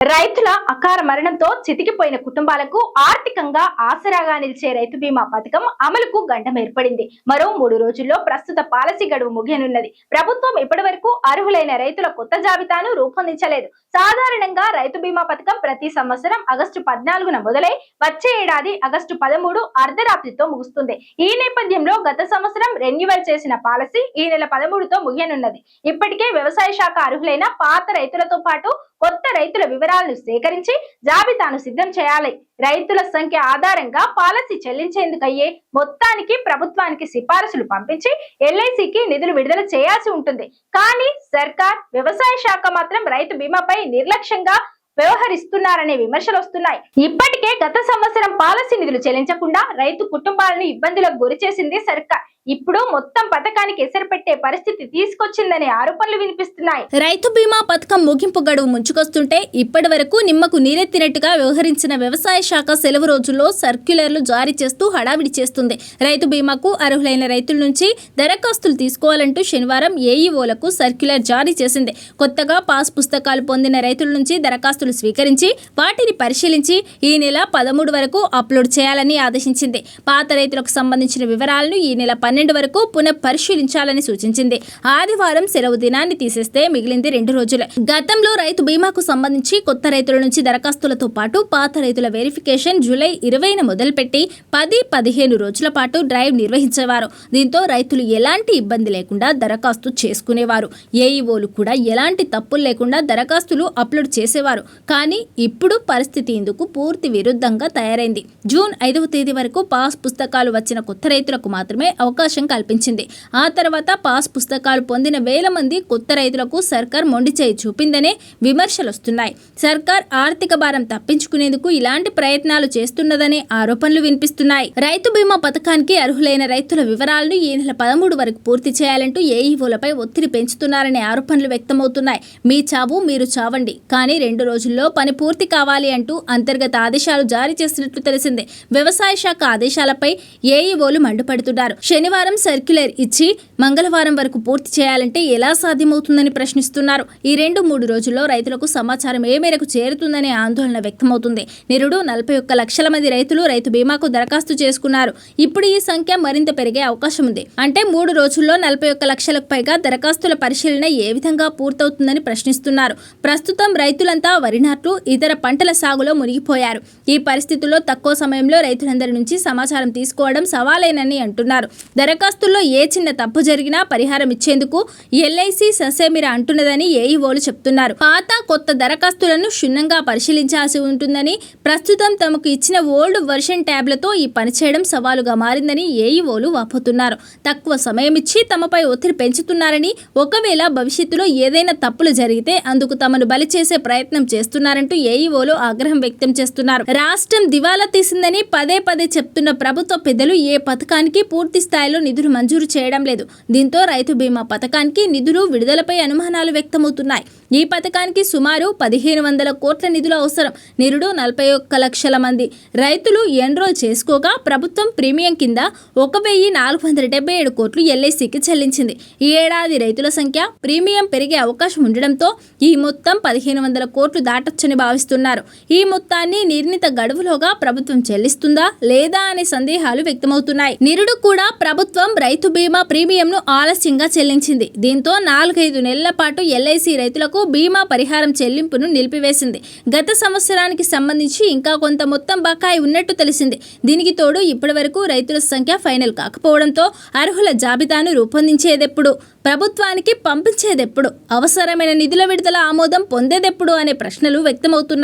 రైతుల అకార మరణంతో చితికిపోయిన కుటుంబాలకు ఆర్థికంగా ఆసరాగా నిలిచే రైతు బీమా పథకం అమలుకు గండం ఏర్పడింది. మరో మూడు రోజుల్లో ప్రస్తుత పాలసీ గడువు ముగియనున్నది. ప్రభుత్వం ఇప్పటి వరకు అర్హులైన రైతుల కొత్త జాబితాను రూపొందించలేదు. సాధారణంగా రైతు బీమా పథకం ప్రతి సంవత్సరం ఆగస్టు పద్నాలుగున మొదలై వచ్చే ఏడాది ఆగస్టు పదమూడు అర్ధరాత్రితో ముగుస్తుంది. ఈ నేపథ్యంలో గత సంవత్సరం రెన్యువల్ చేసిన పాలసీ ఈ నెల పదమూడుతో ముగియనున్నది. ఇప్పటికే వ్యవసాయ శాఖ అర్హులైన పాత రైతులతో పాటు కొత్త రైతుల వివరాలను సేకరించి జాబితాను సిద్ధం చేయాలి. రైతుల సంఖ్య ఆధారంగా పాలసీ చెల్లించేందుకు అయ్యే మొత్తానికి ప్రభుత్వానికి సిఫారసులు పంపించి ఎల్ఐసికి నిధులు విడుదల చేయాల్సి ఉంటుంది. కానీ సర్కార్ వ్యవసాయ శాఖ మాత్రం రైతు బీమాపై నిర్లక్ష్యంగా వ్యవహరిస్తున్నారనే విమర్శలు వస్తున్నాయి. ఇప్పటికే గత సంవత్సరం పాలసీ నిధులు చెల్లించకుండా రైతు కుటుంబాలను ఇబ్బందులకు గురి చేసింది సర్కార్. ఇప్పుడు మొత్తం పథకానికి ఎసరు పెట్టే పరిస్థితి తీసుకొచ్చిందనే ఆరోపణలు వినిపిస్తున్నాయి. రైతు బీమా పథకం ముగింపు గడువు ముంచుకొస్తుంటే ఇప్పటి వరకు నిమ్మకు నీరెత్తినట్టుగా వ్యవహరించిన వ్యవసాయ శాఖ సెలవు రోజుల్లో సర్క్యులర్లు జారీ చేస్తూ హడావిడి చేస్తుంది. రైతు బీమాకు అర్హులైన రైతుల నుంచి దరఖాస్తులు తీసుకోవాలంటూ శనివారం ఏఈఓలకు సర్క్యులర్ జారీ చేసింది. కొత్తగా పాస్ పుస్తకాలు పొందిన రైతుల నుంచి దరఖాస్తులు స్వీకరించి వాటిని పరిశీలించి ఈ నెల పదమూడు వరకు అప్లోడ్ చేయాలని ఆదేశించింది. పాత రైతులకు సంబంధించిన వివరాలను ఈ నెల పన్నెండు వరకు పునః పరిశీలించాలని సూచించింది. ఆదివారం సెలవు దినాన్ని తీసేస్తే మిగిలింది రెండు రోజులే. గతంలో రైతు బీమాకు సంబంధించి కొత్త రైతుల నుంచి దరఖాస్తులతో పాటు పాత రైతుల వెరిఫికేషన్ జూలై ఇరవైన మొదలుపెట్టి పది పదిహేను రోజుల పాటు డ్రైవ్ నిర్వహించేవారు. దీంతో రైతులు ఎలాంటి ఇబ్బంది లేకుండా దరఖాస్తు చేసుకునేవారు. ఏఈఓలు కూడా ఎలాంటి తప్పులు లేకుండా దరఖాస్తులు అప్లోడ్ చేసేవారు. కానీ ఇప్పుడు పరిస్థితి ఇందుకు పూర్తి విరుద్ధంగా తయారైంది. జూన్ ఐదవ తేదీ వరకు పాస్ పుస్తకాలు వచ్చిన కొత్త రైతులకు మాత్రమే అవకాశం అవకాశం కల్పించింది. ఆ తర్వాత పాస్ పుస్తకాలు పొందిన వేల మంది కొత్త రైతులకు సర్కార్ మొండి చేయి చూపిందనే విమర్శలు వస్తున్నాయి సర్కార్ ఆర్థిక భారం తప్పించుకునేందుకు ఇలాంటి ప్రయత్నాలు చేస్తున్నదనే ఆరోపణలు వినిపిస్తున్నాయి. రైతు బీమా పథకానికి అర్హులైన రైతుల వివరాలను ఈ నెల పదమూడు వరకు పూర్తి చేయాలంటూ ఏఈఓలపై ఒత్తిడి పెంచుతున్నారనే ఆరోపణలు వ్యక్తమవుతున్నాయి. మీ చావు మీరు చావండి. కానీ రెండు రోజుల్లో పని పూర్తి కావాలి అంటూ అంతర్గత ఆదేశాలు జారీ చేసినట్లు తెలిసింది. వ్యవసాయ శాఖ ఆదేశాలపై ఏఈఓలు మండిపడుతున్నారు. శనివారం సర్క్యులర్ ఇచ్చి మంగళవారం వరకు పూర్తి చేయాలంటే ఎలా సాధ్యమవుతుందని ప్రశ్నిస్తున్నారు. ఈ రెండు మూడు రోజుల్లో రైతులకు సమాచారం ఏ మేరకు చేరుతుందనే ఆందోళన వ్యక్తమవుతుంది. నిరుడు నలభై ఒక్క లక్షల మంది రైతులు రైతు బీమాకు దరఖాస్తు చేసుకున్నారు. ఇప్పుడు ఈ సంఖ్య మరింత పెరిగే అవకాశం ఉంది. అంటే మూడు రోజుల్లో నలభై ఒక్క లక్షలకు పైగా దరఖాస్తుల పరిశీలన ఏ విధంగా పూర్తవుతుందని ప్రశ్నిస్తున్నారు. ప్రస్తుతం రైతులంతా వరి నాట్లు ఇతర పంటల సాగులో మునిగిపోయారు. ఈ పరిస్థితుల్లో తక్కువ సమయంలో రైతులందరి నుంచి సమాచారం తీసుకోవడం సవాలేనని అంటున్నారు. దరఖాస్తుల్లో ఏ చిన్న తప్పు జరిగినా పరిహారం ఇచ్చేందుకు ఎల్ఐసి ససేమిరా అంటున్నదని ఏఈఓలు చెప్తున్నారు. పాత కొత్త దరఖాస్తులను క్షుణ్ణంగా పరిశీలించాల్సి ఉంటుందని ప్రస్తుతం తమకు ఇచ్చిన ఓల్డ్ వర్షన్ ట్యాబ్లతో ఈ పనిచేయడం సవాలుగా మారిందని ఏఈఓలు వాపోతున్నారు. తక్కువ సమయం ఇచ్చి తమపై ఒత్తిడి పెంచుతున్నారని ఒకవేళ భవిష్యత్తులో ఏదైనా తప్పులు జరిగితే అందుకు తమను బలి చేసే ప్రయత్నం చేస్తున్నారంటూ ఏఈఓలు ఆగ్రహం వ్యక్తం చేస్తున్నారు. రాష్ట్రం దివాలా తీసిందని పదే పదే చెప్తున్న ప్రభుత్వ పెద్దలు ఏ పథకానికి పూర్తి స్థాయిలో నిధులు మంజూరు చేయడం లేదు. దీంతో రైతు బీమా పథకానికి నిధులు విడుదలపై అనుమానాలు వ్యక్తమవుతున్నాయి. ఈ పథకానికి సుమారు పదిహేను వందల కోట్ల నిధులు అవసరం. నిరుడు నలభై ఒక్క లక్షల మంది. రైతులు ఎన్రోల్ చేసుకోగా ప్రభుత్వం ప్రీమియం కింద ఒక వెయ్యి నాలుగు వందల డెబ్బై ఏడు కోట్లు ఎల్ఐసికి చెల్లించింది. ఈ ఏడాది రైతుల సంఖ్య ప్రీమియం పెరిగే అవకాశం ఉండడంతో ఈ మొత్తం పదిహేను వందల కోట్లు దాటొచ్చని భావిస్తున్నారు. ఈ మొత్తాన్ని నిర్ణీత గడువులోగా ప్రభుత్వం చెల్లిస్తుందా లేదా అనే సందేహాలు వ్యక్తమవుతున్నాయి. నిరుడు కూడా ప్రభుత్వం రైతు బీమా ప్రీమియంను ఆలస్యంగా చెల్లించింది. దీంతో నాలుగైదు నెలల పాటు ఎల్ఐసి రైతులకు బీమా పరిహారం చెల్లింపును నిలిపివేసింది. గత సంవత్సరానికి సంబంధించి ఇంకా కొంత మొత్తం బకాయి ఉన్నట్టు తెలిసింది. దీనికి తోడు ఇప్పటి వరకు రైతుల సంఖ్య ఫైనల్ కాకపోవడంతో అర్హుల జాబితాను రూపొందించేదెప్పుడు? ప్రభుత్వానికి పంపించేదెప్పుడు? అవసరమైన నిధుల విడుదల ఆమోదం పొందేదెప్పుడు? అనే ప్రశ్నలు వ్యక్తమవుతున్నాయి.